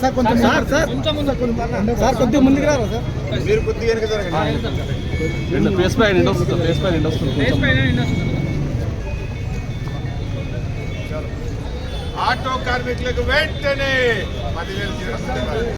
Sir కొంచెం sir sir sir కొద్దిగా ముందుకు రారా సార్ మీరు కొద్దిగా వెనక జరగండి రెండు ఫేస్ పై ఎండ్ వస్తుంది ఫేస్ పై ఎండ్ వస్తుంది ఆటో కార్మికులకు వెంటనే పదివేలు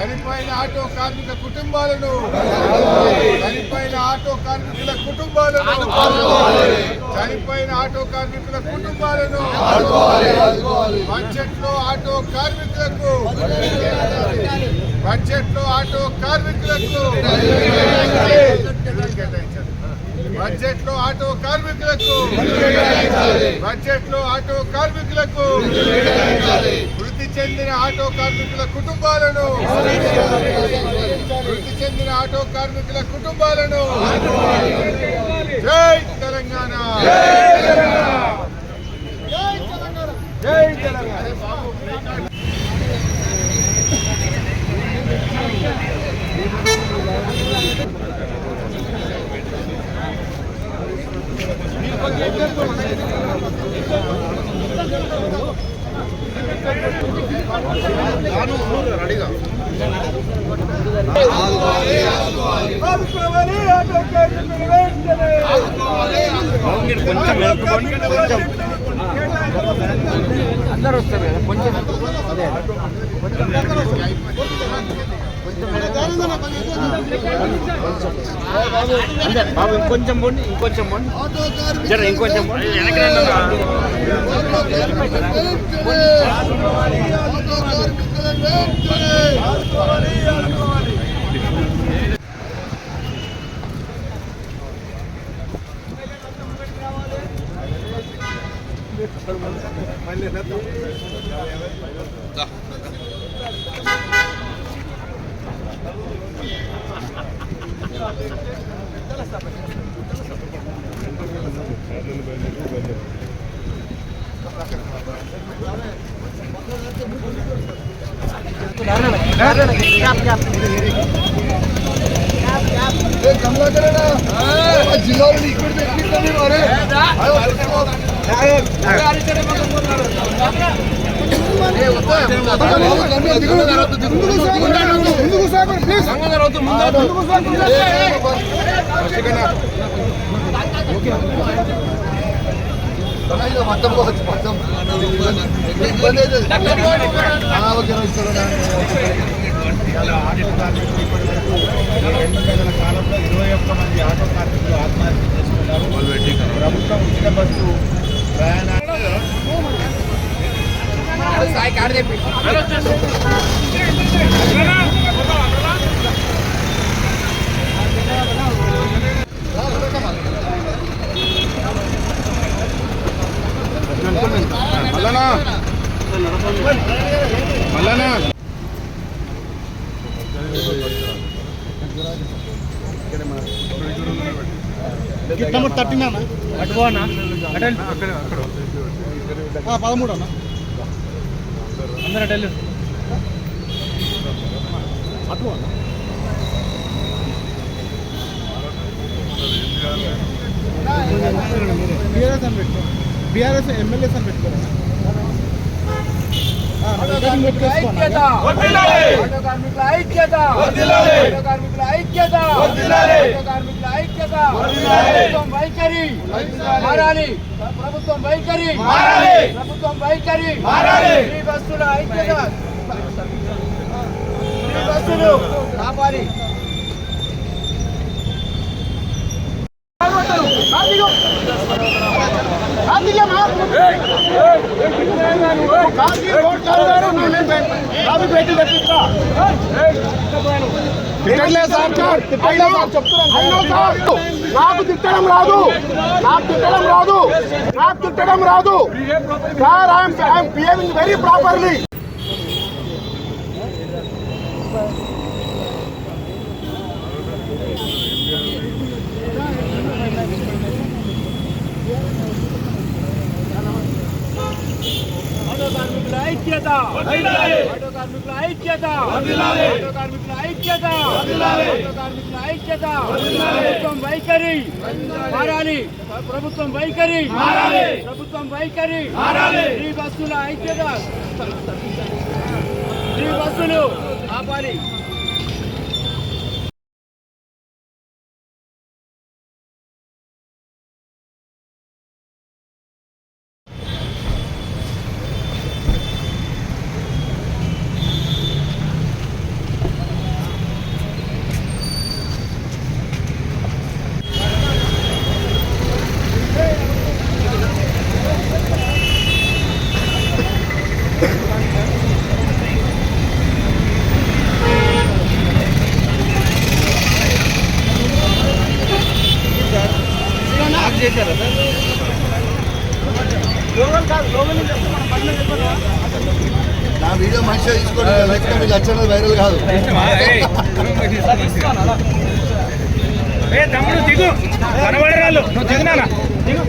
చనిపోయిన ఆటో కార్మిక కుటుంబాలను చనిపోయిన ఆటో కార్మికుల కుటుంబాలను చనిపోయిన ఆటో కార్మికుల కుటుంబాలను బడ్జెట్లో ఆటో కార్మికులకు బడ్జెట్లో ఆటో కార్మికులకు బడ్జెట్లో ఆటో కార్మికులకు బడ్జెట్లో ఆటో కార్మికులకు చెందిన ఆటో కార్మికుల కుటుంబాలను మృతి చెందిన ఆటో కార్మికుల కుటుంబాలను జై తెలంగాణ. జై తెలంగాణ. కొంచెం కొంచెం వస్తారు కదా కొంచెం. అదే. కొంచెం బాబు ఇంకొంచెం పోండి ఇంకొంచెం పోండి జర ఇంకొంచెం పోండి వెనక్కి జిల్లాలో ఇక్కడ పెట్టిస్తాను అరే ముందుకు సాగండి ప్లీజ్ ముందుకు సాగండి మొత్తం పోవచ్చు మొత్తం ఇబ్బంది అవుతుంది ఓకే ఇవాళ కాలంలో ఇరవై ఒక్క మంది ఆటో కార్మికులు ఆత్మహత్య చేసుకున్నారు ప్రభుత్వం ఉచిత బస్సు ప్రయాణాన్ని మల్లనా నెంబర్ థర్టీన్ ఆ, పదమూడు అన్న అందరూ అటెళ్ళు అటు అన్న బీఆర్ఎస్ అని పెట్టుకో. బీఆర్ఎస్ ఎమ్మెల్యేస్ అని పెట్టుకోరా? ఆటో కార్మికుల ఐక్యత. కార్మికుల ఐక్యత. కార్మికుల ఐక్యత. ప్రభుత్వం వైఖరి. మారాలి. ప్రభుత్వం వైఖరి. ప్రభుత్వం వైఖరి. ఈ బస్సుల ఐక్యత. బస్సులు కాపాలి తిట్టలే సార్ సార్ తిట్టలే సార్ చెప్తున్నాను సార్. నాకు తిట్టడం రాదు నాకు తిట్టడం రాదు నాకు తిట్టడం రాదు sir I'm I'm behaving very properly auto కార్మికుల ఐక్యత. ఆటో కార్మికుల ఐక్యత. ఆటో కార్మికుల ఐక్యత. ప్రభుత్వం వైఖరి. మారాలి. ప్రభుత్వం వైఖరి. ప్రభుత్వం వైఖరి. ఈ బస్సుల ఐక్యత. ఈ బస్సులు ఆపాలి. నా వీడియో మంచిగా తీసుకోండి మీకు వచ్చేది వైరల్ కాదు. తమ్ముడు దిగు. కనబడరాళ్ళు నువ్వు దిగునా దిగు.